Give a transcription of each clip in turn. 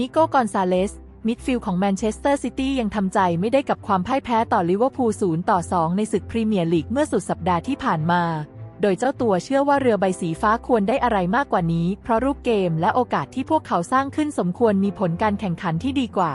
นิโก้กอนซาเลส มิดฟิลด์ของแมนเชสเตอร์ซิตี้ยังทำใจไม่ได้กับความพ่ายแพ้ต่อลิเวอร์พูล0ต่อ 2 ในศึกพรีเมียร์ลีกเมื่อสุดสัปดาห์ที่ผ่านมา โดยเจ้าตัวเชื่อว่าเรือใบสีฟ้าควรได้อะไรมากกว่านี้ เพราะรูปเกมและโอกาสที่พวกเขาสร้างขึ้นสมควรมีผลการแข่งขันที่ดีกว่า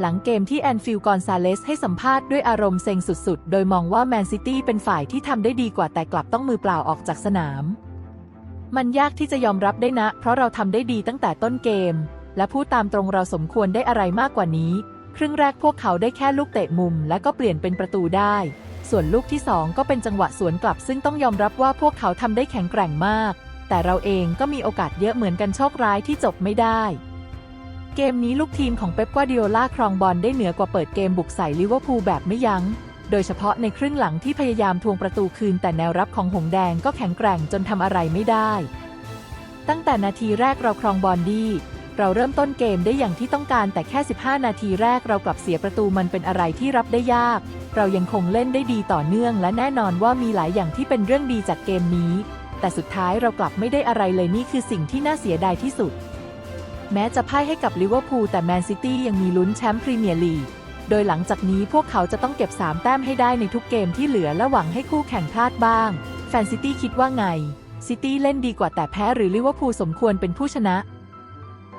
หลังเกมที่แอนฟิลด์กอนซาเลสให้สัมภาษณ์ด้วยอารมณ์เซ็งสุดๆ โดยมองว่าแมนซิตี้เป็นฝ่ายที่ทำได้ดีกว่าแต่กลับต้องมือเปล่าออกจากสนาม มันยากที่จะยอมรับได้นะ เพราะเราทำได้ดีตั้งแต่ต้นเกม และพูดตามตรงเราสมควรได้อะไรมากกว่านี้ ครึ่งแรกพวกเขาได้แค่ลูกเตะมุม และก็เปลี่ยนเป็นประตูได้ ส่วนลูกที่สองก็เป็นจังหวะสวนกลับ ซึ่งต้องยอมรับว่าพวกเขาทำได้แข็งแกร่งมาก แต่เราเองก็มีโอกาสเยอะเหมือนกันโชคร้ายที่จบไม่ได้ เกมนี้ลูกทีมของเป๊ปกวาร์ดิโอลาครองบอลได้เหนือกว่าเปิดเกมบุกใส่ลิเวอร์พูลแบบไม่ยัง้งโดยเฉพาะในครึ่งหลังที่พยายามทวงประตูคืน แต่แนวรับของหงแดงก็แข็งแกร่งจนทำอะไรไม่ได้ ตั้งแต่นาทีแรกเราครองบอลดี เราเริ่มต้นเกมได้อย่างที่ต้องการแต่แค่ 15 นาทีแรกเรากลับเสียประตูมันเป็นอะไรที่รับได้ยาก เรายังคงเล่นได้ดีต่อเนื่อง และแน่นอนว่ามีหลายอย่างที่เป็นเรื่องดีจากเกมนี้ แต่สุดท้ายเรากลับไม่ได้อะไรเลยนี่คือสิ่งที่น่าเสียดายที่สุด แม้จะพ่ายให้กับลิเวอร์พูลแต่แมนซิตี้ยังมีลุ้นแชมป์พรีเมียร์ลีกโดยหลังจากนี้พวกเขาจะต้องเก็บ 3 แต้มให้ได้ในทุกเกมที่เหลือและหวังให้คู่แข่งพลาดบ้าง แฟนซิตี้คิดว่าไง ซิตี้เล่นดีกว่าแต่แพ้หรือลิเวอร์พูลสมควรเป็นผู้ชนะ